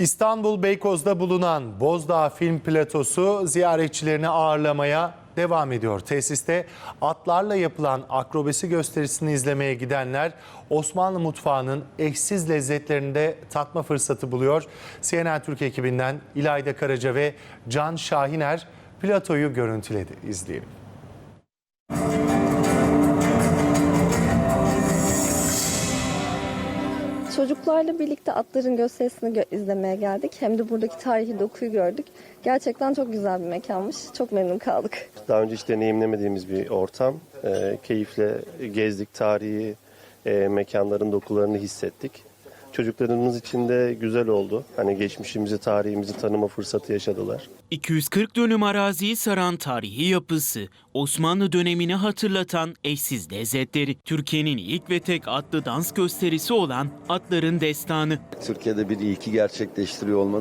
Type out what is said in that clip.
İstanbul Beykoz'da bulunan Bozdağ Film Platosu ziyaretçilerini ağırlamaya devam ediyor. Tesiste atlarla yapılan akrobasi gösterisini izlemeye gidenler Osmanlı mutfağının eşsiz lezzetlerini de tatma fırsatı buluyor. CNN Türk ekibinden İlayda Karaca ve Can Şahiner platoyu görüntüledi. İzleyelim. Çocuklarla birlikte atların gösterisini gö- izlemeye geldik. Hem de buradaki tarihi dokuyu gördük. Gerçekten çok güzel bir mekanmış. Çok memnun kaldık. Daha önce hiç deneyimlemediğimiz bir ortam. Ee, keyifle gezdik, tarihi e, mekanların dokularını hissettik. Çocuklarımız için de güzel oldu. Hani geçmişimizi, tarihimizi tanıma fırsatı yaşadılar. 240 dönüm araziyi saran tarihi yapısı, Osmanlı dönemini hatırlatan eşsiz lezzetleri, Türkiye'nin ilk ve tek atlı dans gösterisi olan Atların Destanı. Türkiye'de bir ilki gerçekleştiriyor olmanın